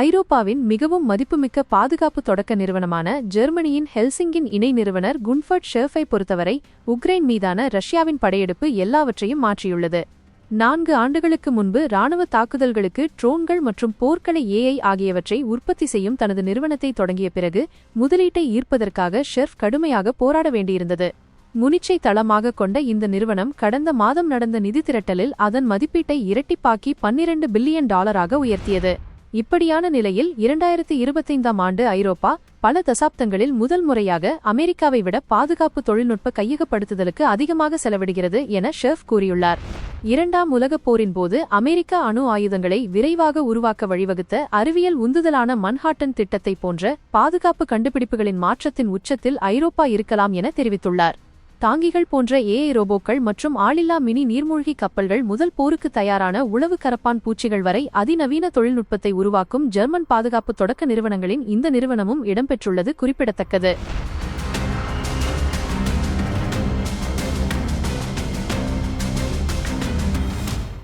ஐரோப்பாவின் மிகவும் மதிப்புமிக்க பாதுகாப்பு தொடக்க நிறுவனமான ஜெர்மனியின் ஹெல்சிங்கின் இணை நிறுவனர் குன்ஃபர்ட் ஷெர்ஃபை பொறுத்தவரை உக்ரைன் மீதான ரஷ்யாவின் படையெடுப்பு எல்லாவற்றையும் மாற்றியுள்ளது. நான்கு ஆண்டுகளுக்கு முன்பு ராணுவ தாக்குதல்களுக்கு ட்ரோன்கள் மற்றும் போர்க்கள ஏஐ ஆகியவற்றை உற்பத்தி செய்யும் தனது நிறுவனத்தை தொடங்கிய பிறகு முதலீட்டை ஈர்ப்பதற்காக ஷெர்ஃப் கடுமையாக போராட வேண்டியிருந்தது. முனிச்சை தளமாக கொண்ட இந்த நிறுவனம் கடந்த மாதம் நடந்த நிதி திரட்டலில் அதன் மதிப்பீட்டை இரட்டிப்பாக்கி பன்னிரண்டு பில்லியன் டாலராக உயர்த்தியது. இப்படியான நிலையில் இரண்டாயிரத்தி இருபத்தைந்தாம் ஆண்டு ஐரோப்பா பல தசாப்தங்களில் முதல் முறையாக அமெரிக்காவை விட பாதுகாப்பு தொழில்நுட்ப கையகப்படுத்துதலுக்கு அதிகமாக செலவிடுகிறது என ஷெஃப் கூறியுள்ளார். இரண்டாம் உலகப் போரின் போது அமெரிக்க அணு ஆயுதங்களை விரைவாக உருவாக்க வழிவகுத்த அறிவியல் உந்துதலான மன்ஹாட்டன் திட்டத்தை போன்ற பாதுகாப்பு கண்டுபிடிப்புகளின் மாற்றத்தின் உச்சத்தில் ஐரோப்பா இருக்கலாம் என தெரிவித்துள்ளார். தாங்கிகள் போன்ற ஏஐ ரோபோக்கள் மற்றும் ஆளில்லா மினி நீர்மூழ்கி கப்பல்கள் முதல் போருக்கு தயாரான உளவு கரப்பான் பூச்சிகள் வரை அதிநவீன தொழில்நுட்பத்தை உருவாக்கும் ஜெர்மன் பாதுகாப்பு தொடக்க நிறுவனங்களின் இந்த நிறுவனமும் இடம்பெற்றுள்ளது குறிப்பிடத்தக்கது.